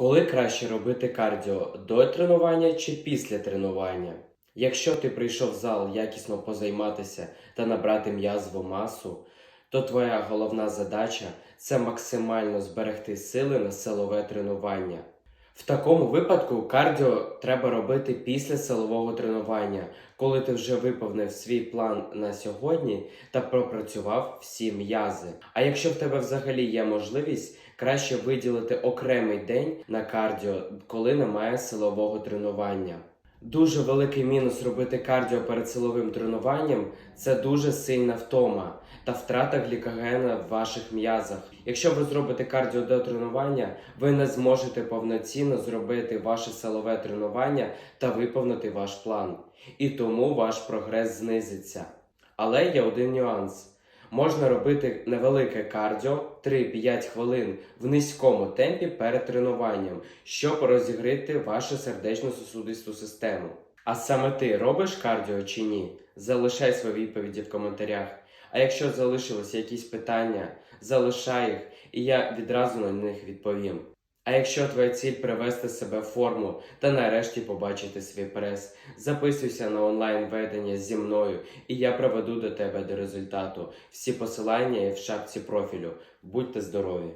Коли краще робити кардіо до тренування чи після тренування? Якщо ти прийшов в зал якісно позайматися та набрати м'язову масу, то твоя головна задача це максимально зберегти сили на силове тренування. В такому випадку кардіо треба робити після силового тренування, коли ти вже виповнив свій план на сьогодні та пропрацював всі м'язи. А якщо в тебе взагалі є можливість, краще виділити окремий день на кардіо, коли немає силового тренування. Дуже великий мінус робити кардіо перед силовим тренуванням це дуже сильна втома та втрата глікогена в ваших м'язах. Якщо ви зробите кардіо до тренування, ви не зможете повноцінно зробити ваше силове тренування та виповнити ваш план. І тому ваш прогрес знизиться. Але є один нюанс. Можна робити невелике кардіо 3-5 хвилин в низькому темпі перед тренуванням, щоб розігріти вашу сердечно-сосудисту систему. А саме ти робиш кардіо чи ні? Залишай свої відповіді в коментарях. А якщо залишилися якісь питання, залишай їх, і я відразу на них відповім. А якщо твоя ціль привести себе в форму та нарешті побачити свій прес, записуйся на онлайн ведення зі мною, і я проведу до тебе до результату. Всі посилання є в шапці профілю. Будьте здорові!